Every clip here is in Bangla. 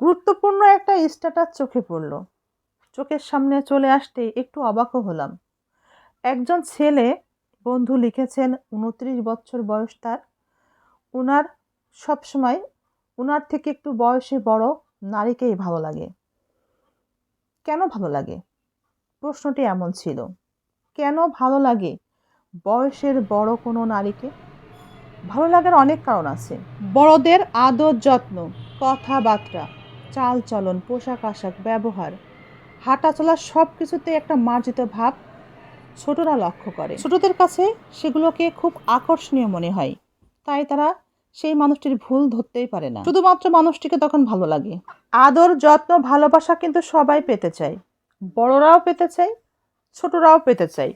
গুরুত্বপূর্ণ একটা স্ট্যাটাস চোখে পড়ল। চোখের সামনে চলে আসতে একটু অবাকও হলাম। একজন ছেলে বন্ধু লিখেছেন, উনত্রিশ বছর বয়স তার। ওনার সবসময় ওনার থেকে একটু বয়সে বড় নারীকেই ভালো লাগে। কেন ভালো লাগে? প্রশ্নটি এমন ছিল। কেন ভালো লাগে বয়সের বড় কোনো নারীকে? ভালো লাগার অনেক কারণ আছে। বড়দের আদর যত্ন, কথাবার্তা চাল চলন পোশাক আশাক, ব্যবহার। হাঁটা চলা সব কিছুতে একটা মার্জিত ভাব ছোটরা লক্ষ্য করে। ছোটদের কাছে সেগুলোকে খুব আকর্ষণীয় মনে হয়। তাই তারা সেই মানুষটির ভুল ধরতেই পারে না। শুধুমাত্র মানুষটিকে তখন ভালো লাগে। আদর, যত্ন, ভালোবাসা কিন্তু সবাই পেতে চায়। বড়রাও পেতে চায়, ছোটরাও পেতে চায়।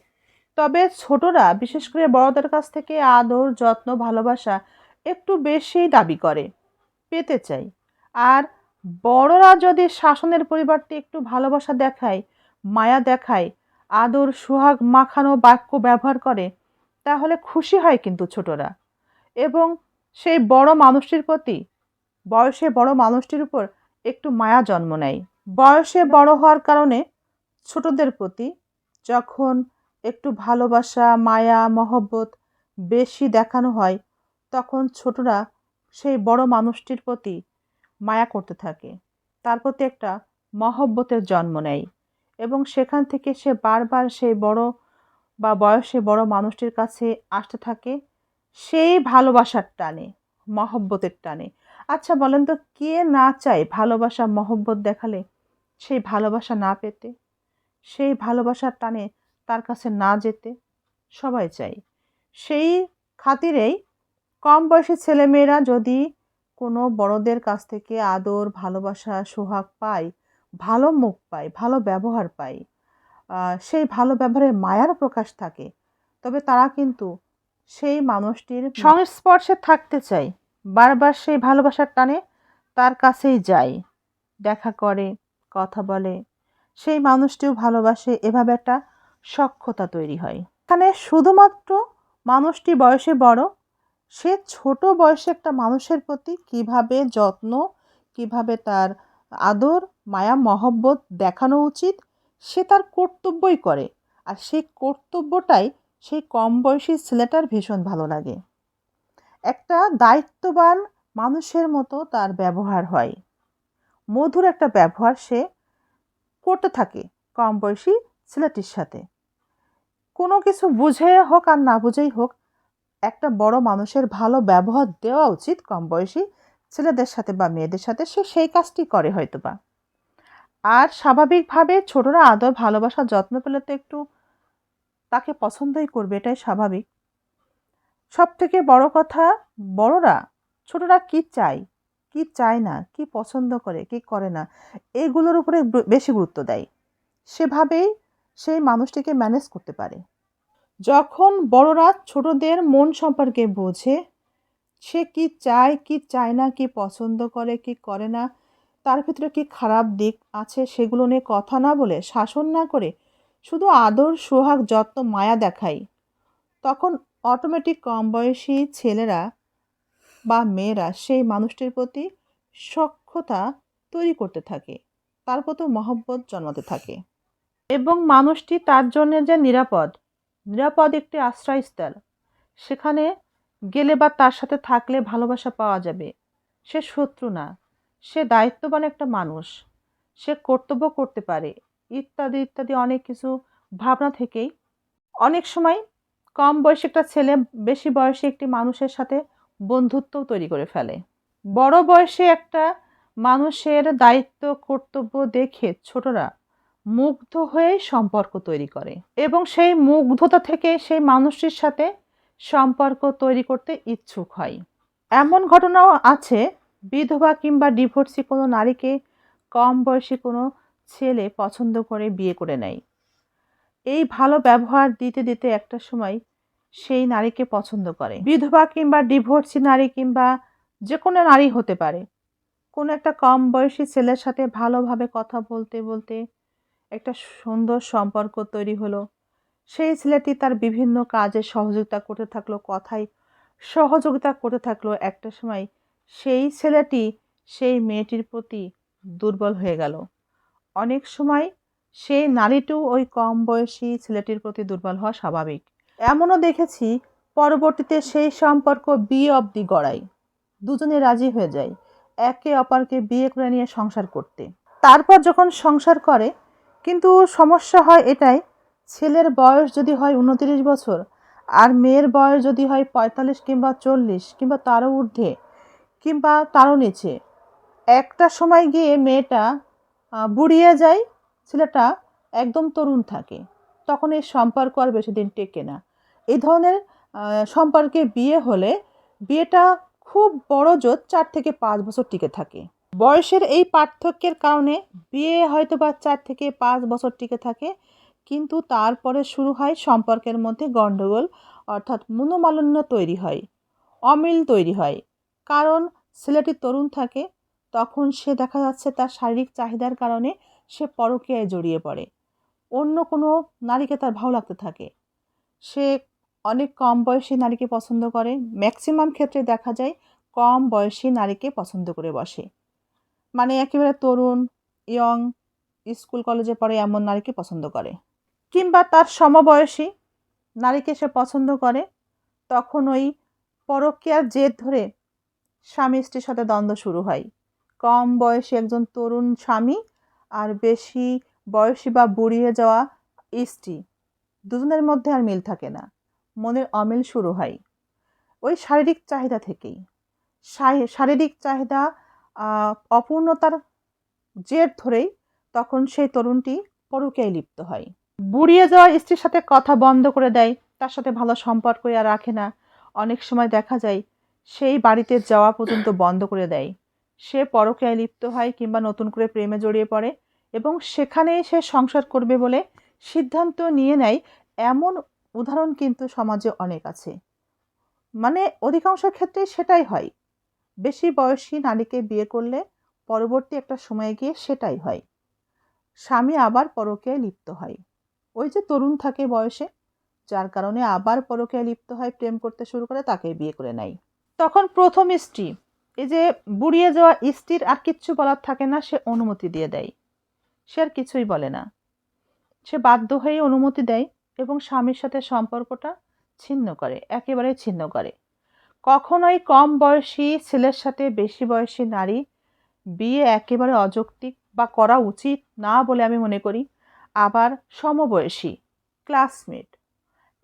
তবে ছোটরা, বিশেষ করে বড়দের কাছ থেকে আদর, যত্ন, ভালোবাসা একটু বেশিই দাবি করে। পেতে চাই আর বড়রা যদি শাসনের পরিবর্তে একটু ভালোবাসা দেখায়, মায়া দেখায়, আদর, সোহাগ, মাখানো বাক্য ব্যবহার করে, তাহলে খুশি হয় কিন্তু ছোটরা। এবং সেই বড় মানুষটির প্রতি, বয়সে বড় মানুষটির উপর একটু মায়া জন্ম নেয়। বয়সে বড় হওয়ার কারণে ছোটদের প্রতি যখন একটু ভালোবাসা, মায়া, মহব্বত বেশি দেখানো হয়, তখন ছোটরা সেই বড় মানুষটির প্রতি মায়া করতে থাকে। তার প্রতি একটা মহব্বতের জন্ম নেয় এবং সেখান থেকে সে বারবার সেই বড় বা বয়সে বড় মানুষটির কাছে আসতে থাকে, সেই ভালোবাসার টানে, মহব্বতের টানে। আচ্ছা বলেন তো, কে না চায় ভালোবাসা, মহব্বত দেখালে সেই ভালোবাসা না পেতে? সেই ভালোবাসার টানে তার কাছে না যেতে সবাই চাই সেই খাতিরেই কম বয়সী ছেলেমেয়েরা যদি কোনো বড়দের কাছ থেকে আদর, ভালোবাসা, সোহাগ পায় ভালো মুখ পায় ভালো ব্যবহার পায় সেই ভালো ব্যবহারের মায়ার প্রকাশ থাকে। তবে তারা কিন্তু সেই মানুষটির সংস্পর্শে থাকতে চায়। বারবার সেই ভালোবাসার টানে তার কাছেই যায়, দেখা করে, কথা বলে। সেই মানুষটিও ভালোবাসে, এভাবে একটা সক্ষতা তৈরি হয়। এখানে শুধুমাত্র মানুষটি বয়সে বড় সে ছোট বয়সে একটা মানুষের প্রতি কীভাবে যত্ন, কীভাবে তার আদর, মায়া, মহব্বত দেখানো উচিত, সে তার কর্তব্যই করে। আর সেই কর্তব্যটাই সেই কম বয়সী ছেলেটার ভীষণ ভালো লাগে। একটা দায়িত্ববান মানুষের মতো তার ব্যবহার হয়। মধুর একটা ব্যবহার সে করতে থাকে কম বয়সী ছেলেটির সাথে। কোনো কিছু বুঝে হোক আর না বুঝেই হোক একটা বড় মানুষের ভালো ব্যবহার দেওয়া উচিত কম বয়সী ছেলেদের সাথে বা মেয়েদের সাথে, সে সেই কাজটি করে হয়তো বা আর স্বাভাবিকভাবে ছোটরা আদর, ভালোবাসা, যত্ন পেলে তো একটু তাকে পছন্দই করবে, এটাই স্বাভাবিক। সব থেকে বড় কথা, বড়রা, ছোটরা কি চায়? কি চায় না? কি পছন্দ করে? কি করে না? এইগুলোর উপরে বেশি গুরুত্ব দেয়। সেভাবেই সেই মানুষটিকে ম্যানেজ করতে পারে। যখন বড়রা ছোটদের মন সম্পর্কে বোঝে, সে কি চায় কি চায় না, কি পছন্দ করে, কি করে না, তার ভিতরে কি খারাপ দিক আছে সেগুলো নিয়ে কথা না বলে, শাসন না করে শুধু আদর, সোহাগ, যত্ন, মায়া দেখাই তখন অটোমেটিক কম বয়সী ছেলেরা বা মেয়েরা সেই মানুষটির প্রতি সক্ষতা তৈরি করতে থাকে, তার প্রতি মহব্বত জন্মাতে থাকে। এবং মানুষটি তার জন্য যে নিরাপদ নিরাপদ একটি আশ্রয়স্থল। সেখানে গেলে বা তার সাথে থাকলে ভালোবাসা পাওয়া যাবে। সে শত্রু না। সে দায়িত্ববান একটা মানুষ। সে কর্তব্য করতে পারে। ইত্যাদি ইত্যাদি অনেক কিছু ভাবনা থেকেই। অনেক সময় কম বয়সী একটা ছেলে বেশি বয়সী একটি মানুষের সাথে বন্ধুত্বও তৈরি করে ফেলে। বড় বয়সে একটা মানুষের দায়িত্ব, কর্তব্য দেখে ছোটরা মুগ্ধ হয়ে সম্পর্ক তৈরি করে এবং সেই মুগ্ধতা থেকে সেই মানুষটির সাথে সম্পর্ক তৈরি করতে ইচ্ছুক হয়। এমন ঘটনাও আছে, বিধবা কিংবা ডিভোর্সি কোনো নারীকে কম বয়সী কোনো ছেলে পছন্দ করে বিয়ে করে নেয়। এই ভালো ব্যবহার দিতে দিতে একটা সময় সেই নারীকে পছন্দ করে। বিধবা কিংবা ডিভোর্সি নারী কিংবা যে কোনো নারী হতে পারে। কোনো একটা কম বয়সী ছেলের সাথে ভালোভাবে কথা বলতে বলতে একটা সুন্দর সম্পর্ক তৈরি হলো। সেই ছেলেটি তার বিভিন্ন কাজে সহযোগিতা করতে থাকল, কথায় সহযোগিতা করতে থাকল। একটা সময় সেই ছেলেটি সেই মেয়েটির প্রতি দুর্বল হয়ে গেল। অনেক সময় সেই নারীটিও ওই কম বয়সী ছেলেটির প্রতি দুর্বল হওয়া স্বাভাবিক। এমনও দেখেছি, পরবর্তীতে সেই সম্পর্ক বিয়ে অবধি গড়ায়। দুজনে রাজি হয়ে যায়, একে অপরকে বিয়ে করে নিয়ে সংসার করতে। তারপর যখন সংসার করে কিন্তু সমস্যা হয় এটাই। ছেলের বয়স যদি হয় উনতিরিশ বছর, আর মেয়ের বয়স যদি হয় পঁয়তাল্লিশ কিংবা চল্লিশ কিংবা তারও ঊর্ধ্বে কিংবা তারও নিচে। একটা সময় গিয়ে মেয়েটা বুড়িয়ে যায়, ছেলেটা একদম তরুণ থাকে। তখন এই সম্পর্ক আর বেশি দিন টেকে না। এই ধরনের সম্পর্কে বিয়ে হলে বিয়েটা খুব বড় জোর চার থেকে পাঁচ বছর টিকে থাকে। বয়সের এই পার্থক্যের কারণে বিয়ে হয়তো বা চার থেকে পাঁচ বছর টিকে থাকে, কিন্তু তারপরে শুরু হয় সম্পর্কের মধ্যে গণ্ডগোল, অর্থাৎ মনোমালিন্য তৈরি হয়, অমিল তৈরি হয়। কারণ ছেলেটি তরুণ থাকে, তখন সে দেখা যাচ্ছে তার শারীরিক চাহিদার কারণে সে পরকীয়ায় জড়িয়ে পড়ে, অন্য কোনো নারীকে তার ভালো লাগতে থাকে। সে অনেক কম বয়সী নারীকে পছন্দ করে, ম্যাক্সিমাম ক্ষেত্রে দেখা যায় কম বয়সী নারীকে পছন্দ করে বসে। মানে একেবারে তরুণ, ইয়ং, স্কুল কলেজে পড়ে এমন নারীকে পছন্দ করে। কিংবা তার সমবয়সী নারীকে সে পছন্দ করে, তখন ওই পরকীয়ার জেদ ধরে স্বামী, স্ত্রীর সাথে দ্বন্দ্ব শুরু হয়। কম বয়সী একজন তরুণ স্বামী আর বেশি বয়সী বা বুড়িয়ে যাওয়া স্ত্রী দুজনের মধ্যে আর মিল থাকে না। মনের অমিল শুরু হয়। ওই শারীরিক চাহিদা থেকেই। শারীরিক চাহিদা অপূর্ণতার জের ধরেই তখন সেই তরুণটি পরকীয়ায় লিপ্ত হয়। বুড়িয়ে যাওয়া স্ত্রীর সাথে কথা বন্ধ করে দেয়, তার সাথে ভালো সম্পর্ক আর রাখে না। অনেক সময় দেখা যায়, সেই বাড়িতে যাওয়া পর্যন্ত বন্ধ করে দেয়। সে পরকীয়ায় লিপ্ত হয় কিংবা নতুন করে প্রেমে জড়িয়ে পড়ে এবং সেখানেই সে সংসার করবে বলে সিদ্ধান্ত নিয়ে নেয়। এমন উদাহরণ কিন্তু সমাজে অনেক আছে। মানে অধিকাংশ ক্ষেত্রেই সেটাই হয়। বেশি বয়সী নারীকে বিয়ে করলে পরবর্তী একটা সময়ে গিয়ে সেটাই হয়। স্বামী আবার পরকীয়ায় লিপ্ত হয়। ওই যে তরুণ থাকে বয়সে, যার কারণে আবার পরকীয়ায় লিপ্ত হয়, প্রেম করতে শুরু করে তাকে বিয়ে করে নেয়। তখন প্রথম স্ত্রী, এই যে বুড়িয়ে যাওয়া স্ত্রীর আর কিচ্ছু বলার থাকে না, সে অনুমতি দিয়ে দেয়। সে আর কিছুই বলে না। সে বাধ্য হয়ে অনুমতি দেয় এবং স্বামীর সাথে সম্পর্কটা ছিন্ন করে একেবারে ছিন্ন করে। কখনোই কম বয়সী ছেলের সাথে বেশি বয়সী নারী বিয়ে একেবারে অযৌক্তিক বা করা উচিত না বলে আমি মনে করি। আবার সমবয়সী ক্লাসমেট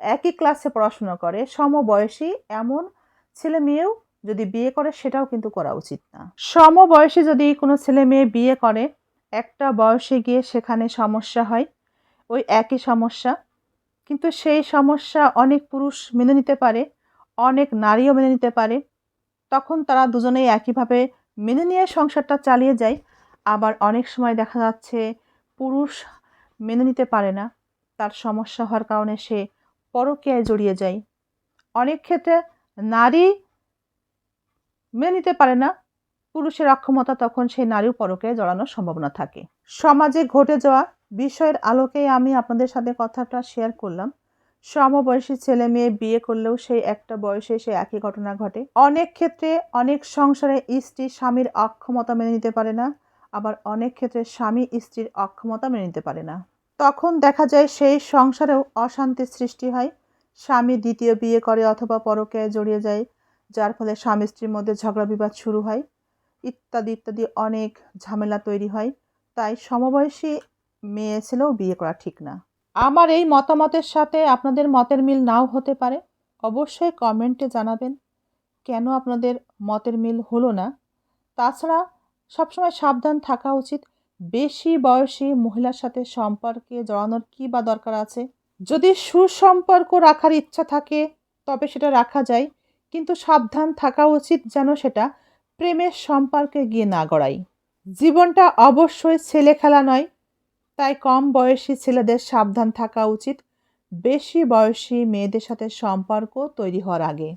একই ক্লাসে পড়াশোনা করে, সমবয়সী এমন ছেলে মেয়েও যদি বিয়ে করে সেটাও কিন্তু করা উচিত না। সমবয়সী যদি কোনো ছেলে মেয়ে বিয়ে করে, একটা বয়সে গিয়ে সেখানে সমস্যা হয়, ওই একই সমস্যা, কিন্তু সেই সমস্যা অনেক পুরুষ মেনে নিতে পারে। অনেক নারীও মেনে নিতে পারে। তখন তারা দুজনেই একইভাবে মেনে নিয়ে সংসারটা চালিয়ে যায়। আবার অনেক সময় দেখা যাচ্ছে পুরুষ মেনে নিতে পারে না। তার সমস্যা হওয়ার কারণে সে পরকীয়ায় জড়িয়ে যায়। অনেক ক্ষেত্রে নারী মেনে নিতে পারে না। পুরুষের অক্ষমতা তখন সেই নারীও পরকে জড়ানোর সম্ভাবনা থাকে। সমাজে ঘটে যাওয়া বিষয়ের আলোকে আমি আপনাদের সাথে কথাটা শেয়ার করলাম। সমবয়সী ছেলে মেয়ে বিয়ে করলেও সেই একটা বয়সে সে একই ঘটনা ঘটে। অনেক ক্ষেত্রে অনেক সংসারে স্ত্রী স্বামীর অক্ষমতা মেনে নিতে পারে না, আবার অনেক ক্ষেত্রে স্বামী স্ত্রীর অক্ষমতা মেনে নিতে পারে না। তখন দেখা যায় সেই সংসারেও অশান্তির সৃষ্টি হয়। স্বামী দ্বিতীয় বিয়ে করে অথবা পরকে জড়িয়ে যায়, যার ফলে স্বামী স্ত্রীর মধ্যে ঝগড়া বিবাদ শুরু হয়, ইত্যাদি ইত্যাদি অনেক ঝামেলা তৈরি হয়। তাই সমবয়সী মেয়ে ছেলেও বিয়ে করা ঠিক না। আমার এই মতামতের সাথে আপনাদের মতের মিল নাও হতে পারে, অবশ্যই কমেন্টে জানাবেন। কেন আপনাদের মতের মিল হলো না? তাছাড়া সবসময় সাবধান থাকা উচিত। বেশি বয়সী মহিলার সাথে সম্পর্কে জড়ানোর কী বা দরকার আছে? যদি সুসম্পর্ক রাখার ইচ্ছা থাকে, তবে সেটা রাখা যায়। কিন্তু সাবধান থাকা উচিত যেন সেটা প্রেমের সম্পর্কে গিয়ে না গড়াই জীবনটা অবশ্যই ছেলে খেলা নয় তাই কম বয়সী ছেলেদের সাবধান থাকা উচিত। বেশি বয়সী মেয়েদের সাথে সম্পর্ক তৈরি হওয়ার আগে।